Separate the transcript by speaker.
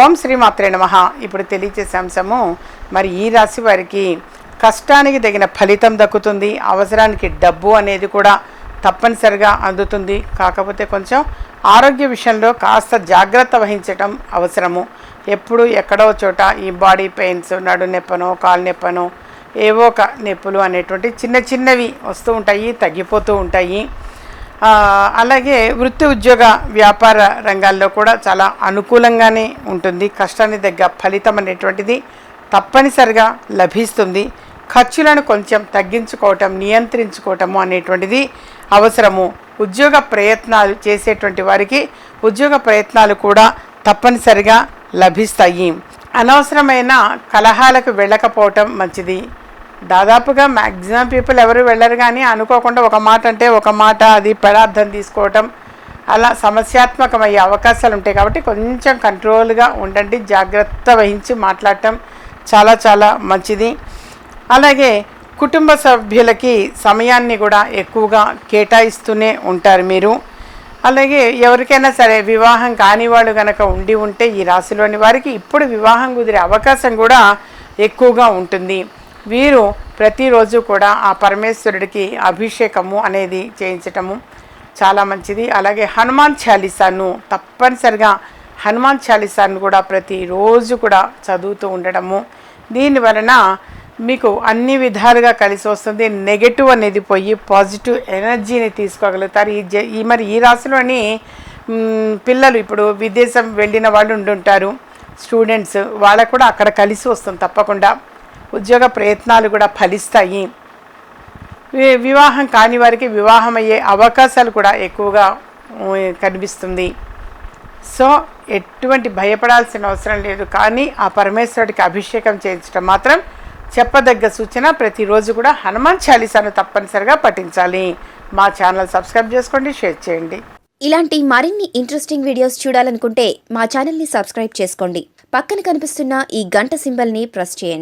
Speaker 1: ఓం శ్రీమాత్రే నమ. ఇప్పుడు తెలియచేసే అంశము మరి ఈ రాశి వారికి కష్టానికి తగిన ఫలితం దక్కుతుంది అవసరానికి డబ్బు అనేది కూడా తప్పనిసరిగా అందుతుంది. కాకపోతే కొంచెం ఆరోగ్య విషయంలో కాస్త జాగ్రత్త వహించటం అవసరము. ఎప్పుడు ఎక్కడో చోట ఈ బాడీ పెయిన్స్ నడు నొప్పనో కాలు నొప్పనో ఏవో ఒక నొప్పులు అనేటువంటి చిన్న చిన్నవి వస్తూ ఉంటాయి తగ్గిపోతూ ఉంటాయి. అలాగే వృత్తి ఉద్యోగ వ్యాపార రంగాల్లో కూడా చాలా అనుకూలంగానే ఉంటుంది. కష్టాన్ని దగ్గర ఫలితం అనేటువంటిది తప్పనిసరిగా లభిస్తుంది. ఖర్చులను కొంచెం తగ్గించుకోవటం నియంత్రించుకోవటము అనేటువంటిది అవసరము. ఉద్యోగ ప్రయత్నాలు చేసేటువంటి వారికి ఉద్యోగ ప్రయత్నాలు కూడా తప్పనిసరిగా లభిస్తాయి. అనవసరమైన కలహాలకు వెళ్ళకపోవటం మంచిది. దాదాపుగా మ్యాక్సిమం పీపుల్ ఎవరు వెళ్ళరు కానీ అనుకోకుండా ఒక మాట అంటే ఒక మాట అది పదార్థం తీసుకోవటం అలా సమస్యాత్మకమయ్యే అవకాశాలు ఉంటాయి కాబట్టి కొంచెం కంట్రోల్గా ఉండండి జాగ్రత్త వహించి మాట్లాడటం చాలా చాలా మంచిది. అలాగే కుటుంబ సభ్యులకి సమయాన్ని కూడా ఎక్కువగా కేటాయిస్తూనే ఉంటారు మీరు. అలాగే ఎవరికైనా సరే వివాహం కాని వాళ్ళు కనుక ఉండి ఉంటే ఈ రాశిలోని వారికి ఇప్పుడు వివాహం కుదిరే అవకాశం కూడా ఎక్కువగా ఉంటుంది. వీరు ప్రతిరోజు కూడా ఆ పరమేశ్వరుడికి అభిషేకము అనేది చేయించటము చాలా మంచిది. అలాగే హనుమాన్ చాలీసాను తప్పనిసరిగా హనుమాన్ చాలీసాను కూడా ప్రతిరోజు కూడా చదువుతూ ఉండడము దీని వలన మీకు అన్ని విధాలుగా కలిసి వస్తుంది. నెగటివ్ అనేది పోయి పాజిటివ్ ఎనర్జీని తీసుకోగలుగుతారు. ఈ జ ఈ మరి ఈ రాశిలోని పిల్లలు ఇప్పుడు విదేశం వెళ్ళిన వాళ్ళు ఉండుంటారు. స్టూడెంట్స్ వాళ్ళకు కూడా అక్కడ కలిసి వస్తుంది తప్పకుండా. ఉద్యోగ ప్రయత్నాలు కూడా ఫలిస్తాయి. వివాహం కాని వారికి వివాహం అయ్యే అవకాశాలు కూడా ఎక్కువగా కనిపిస్తుంది. సో ఎటువంటి భయపడాల్సిన అవసరం లేదు. కానీ ఆ పరమేశ్వరుడికి అభిషేకం చేయించడం మాత్రం చెప్పదగ్గ సూచన. ప్రతిరోజు కూడా హనుమాన్ చాలీసాను తప్పనిసరిగా పఠించాలి. మా ఛానల్ సబ్స్క్రైబ్ చేసుకోండి షేర్ చేయండి.
Speaker 2: ఇలాంటి మరిన్ని ఇంట్రెస్టింగ్ వీడియోస్ చూడాలనుకుంటే మా ఛానల్ని సబ్స్క్రైబ్ చేసుకోండి. పక్కన కనిపిస్తున్న ఈ గంట సింబల్ని ప్రెస్ చేయండి.